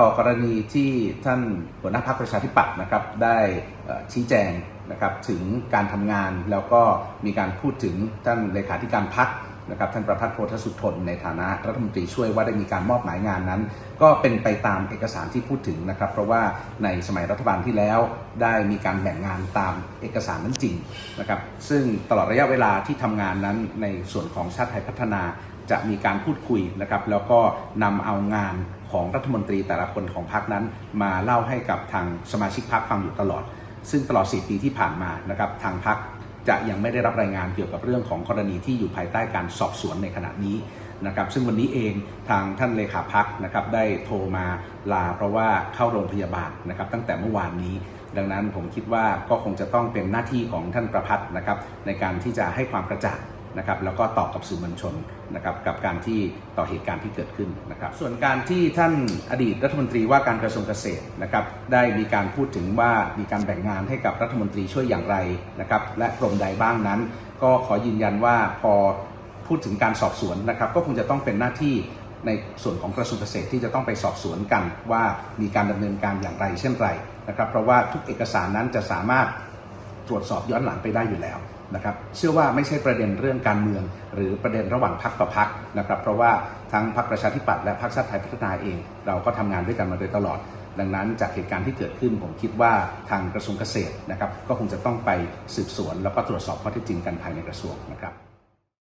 ต่อกรณีที่ท่านหัวหน้าพรรคประชาธิปัตย์นะครับได้ชี้แจงนะครับถึงการทำงานแล้วก็มีการพูดถึงท่านเลขาธิการพรรค นะครับท่านประพัฒน์โพธสุทนในฐานะรัฐมนตรีช่วยว่าได้มีการมอบหมายงานนั้น ก็เป็นไปตามเอกสารที่พูดถึงนะครับ เพราะว่าในสมัยรัฐบาลที่แล้วได้มีการแบ่งงานตามเอกสารนั้นจริงนะครับซึ่งตลอดระยะเวลาที่ทำงานนั้นในส่วนของชาติไทยพัฒนาจะมีการพูดคุยนะครับแล้วก็นำเอางานของรัฐมนตรีแต่ละคนของพรรคนั้น มาเล่าให้กับทางสมาชิกพรรคฟังอยู่ตลอด ซึ่งตลอด 4 ปีที่ผ่านมานะครับทางพรรค จะยังไม่ได้รับรายงานเกี่ยวกับเรื่องของกรณีที่อยู่ภายใต้การสอบสวนในขณะนี้นะครับซึ่งวันนี้เองทางท่านเลขาพักนะครับได้โทรมาลาเพราะว่าเข้าโรงพยาบาลนะครับตั้งแต่เมื่อวานนี้ ดังนั้นผมคิดว่าก็คงจะต้องเป็นหน้าที่ของท่านประพัฒน์นะครับในการที่จะให้ความกระจ่าง นะครับแล้วก็ตอบกับสื่อมวลชนนะครับกับการที่ต่อเหตุการณ์ที่เกิดขึ้นนะครับส่วนการที่ท่านอดีตรัฐมนตรีว่าการกระทรวงเกษตรนะครับได้มีการพูดถึงว่ามีการแบ่งงานให้กับรัฐมนตรีช่วยอย่างไรนะครับและกรมใดบ้างนั้น ก็ขอยืนยันว่าพอพูดถึงการสอบสวนนะครับก็คงจะต้องเป็นหน้าที่ในส่วนของกระทรวงเกษตรที่จะต้องไปสอบสวนกันว่ามีการดำเนินการอย่างไรเช่นไรนะครับเพราะว่าทุกเอกสารนั้นจะสามารถตรวจสอบย้อนหลังไปได้อยู่แล้ว นะครับเชื่อว่าไม่ใช่ประเด็นเรื่องการเมือง หรือประเด็นระหว่างพักต่อพักนะครับ เพราะว่าทั้งพักประชาธิปัตย์และพักชาติไทยพัฒนาเอง เราก็ทำงานด้วยกันมาโดยตลอด ดังนั้นจากเหตุการณ์ที่เกิดขึ้นผมคิดว่าทางกระทรวงเกษตรนะครับก็คงจะต้องไปสืบสวน แล้วก็ตรวจสอบข้อเท็จจริงกันภายในกระทรวงนะครับ